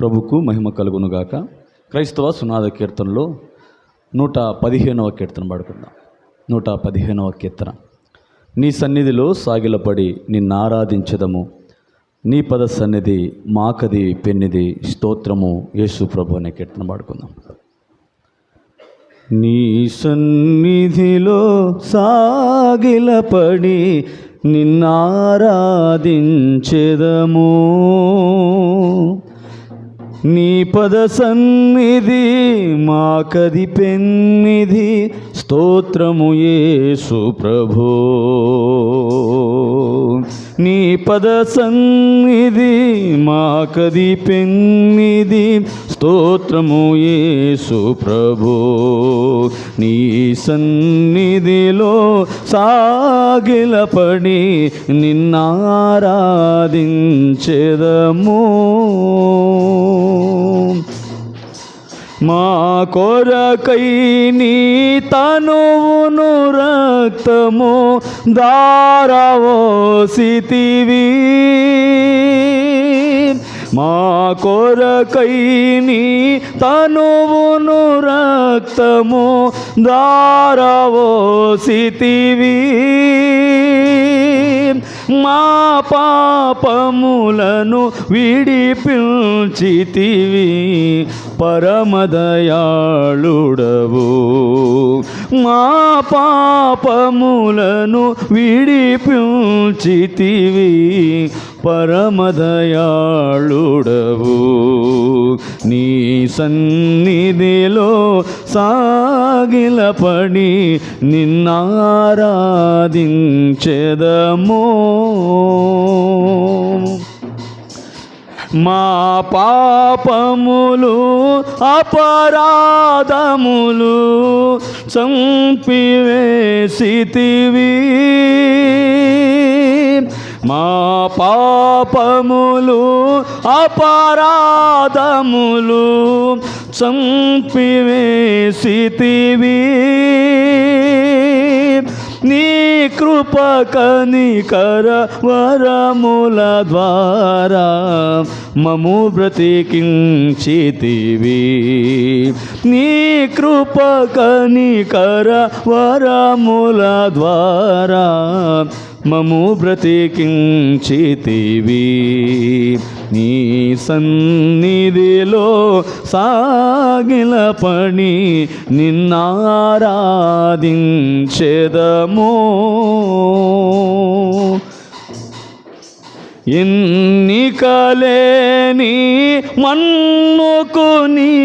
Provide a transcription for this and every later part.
ప్రభుకు మహిమ కలుగునుగాక. క్రైస్తవ సునాద కీర్తనలో నూట పదిహేనవ కీర్తన పాడుకుందాం. నూట పదిహేనవ కీర్తన. నీ సన్నిధిలో సాగిలపడి నిన్ను ఆరాధించదము. నీ పద సన్నిధి మాకది పెన్నిది స్తోత్రము యేసు ప్రభు అనే కీర్తన పాడుకుందాం. నీ సన్నిధిలో సాగిలపడి నిన్నారాధించెదము నీ పద సన్నిధి మా కది పెన్నిధి స్తోత్రము యేసు ప్రభు. నీ పద సన్నిధి మా కది పెన్నిధి స్తోత్రము యేసు ప్రభు. నీ సన్నిధిలో సాగిలపడి నిన్నారాధించెదము. మా కొరకై నీ తనువును రక్తము దారవోసితివి మా కొరకై నీ తనువును రక్తము దారవో దారవోసితివి మా పాపములను విడిపించితివి పరమదయాళుడవు. మా పాపములను విడిపించితివి పరమదయాళుడవు. నీ సన్నిధిలో సాగిలపడి నిన్నారాధించెదమో. మా పాపములు అపరాధములు చంపివేసితివి. మా పాపములు అపరాధములు చంపివేసితివి. నీ కృప కనికర వరముల ద్వారా మము బ్రతికించితివి. నీ కృప కనికర వరముల ద్వారా మము బ్రతికించితివి. నీ సన్నిధిలో సాగిల పని నిన్నారాధించెదము. ఎన్నికలేని మన్నుకుని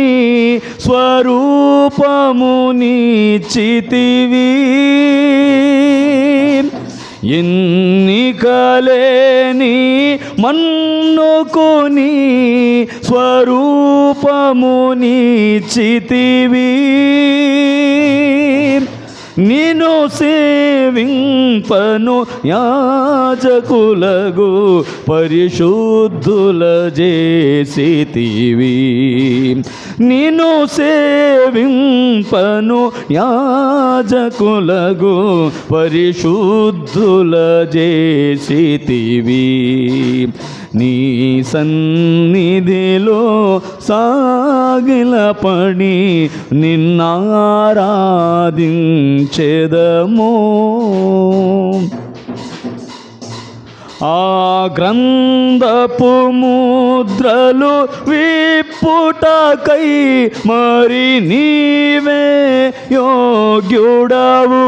స్వరూపముని చితివి. ఎన్నికలేని మన్నుకుని స్వరూపముని చితివీ. నిను సేవింపను యాజకులగు పరిశుద్ధుల చేసితివి నిను సేవింపను యాజకులగు పరిశుద్ధుల చేసితివి నీ సన్నిధిలో సాగిలపడి నిన్నారాధించెదము. ఆ గ్రంథపు ముద్రలు విప్పుటకై మరి నీవే యోగ్యుడవు.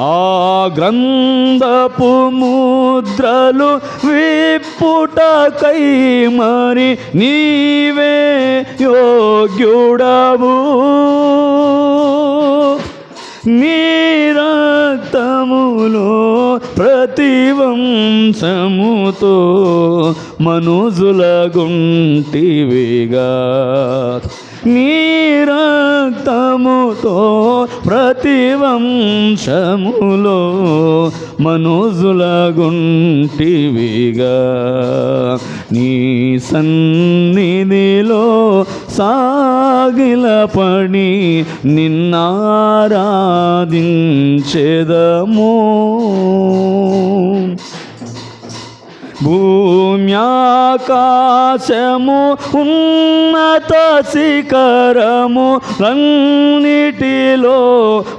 ఆ గ్రంథపు ముద్ర నిద్రలు విప్పుటకై మరి నీవే యోగ్యుడవు. నీ రక్తములో ప్రతివంశముతో మనుజుల గుంటివిగా నీ రక్తముతో ప్రతివంశములో మనోజుల గుంటివిగా నీ సన్నిధిలో సాగిల పడి నిన్నారాధించెదము. భూమ్యాకాశము ఉన్నత శిఖరము లన్నిటిలో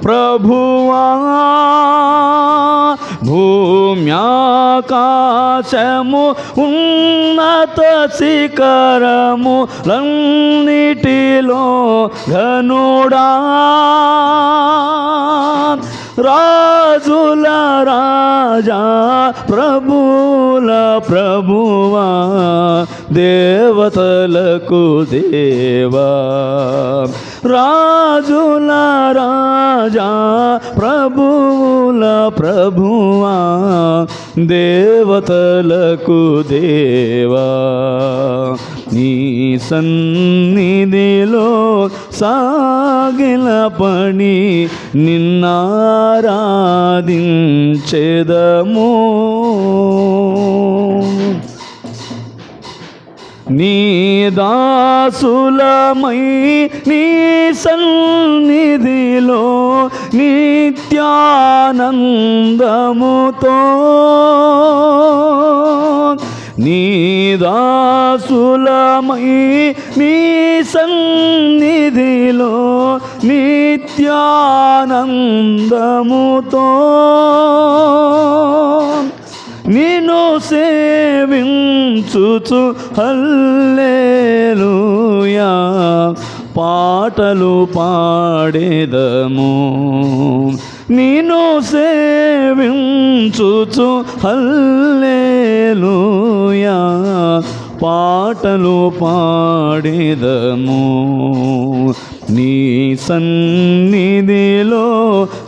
ప్రభువా. భూమ్యాకాశము ఉన్నత శిఖరము లన్నిటిలో ఘనుడా. రాజుల రాజా ప్రభుల ప్రభువా దేవతలకు దేవా. రాజుల రాజా ప్రభుల ప్రభువా దేవతలకు దేవా. నీ సన్నిధిలో సాగిల పని నిన్నారాధించెదము. నీ దాసులమై నీ సన్నిధిలో నిత్యానందముతో నీదాసులమై నీ సన్నిధిలో నిత్యానందముతో నిన్ను సేవించుచు. హల్లేలుయా. పాటలు పాడేదము. నిన్ను సేవించుచు. హల్లేలుయా. పాటలు పాడేదము. నీ సన్నిధిలో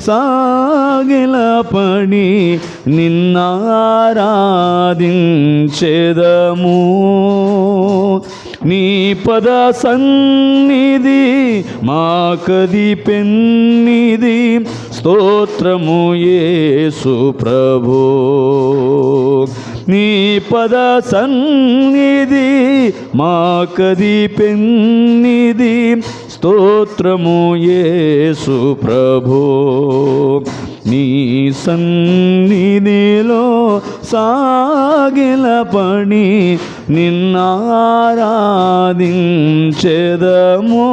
సాగిల పడి నిన్నారాధించెదము. నీ పద సన్నిధి మాకది పెన్నిది స్తోత్రము యేసు ప్రభు. నీ పద సన్నిధి మాకది పెన్నిది స్తోత్రము యేసు ప్రభు. నీ సన్నిధిలో సాగిల పని నిన్నారాధించెదము.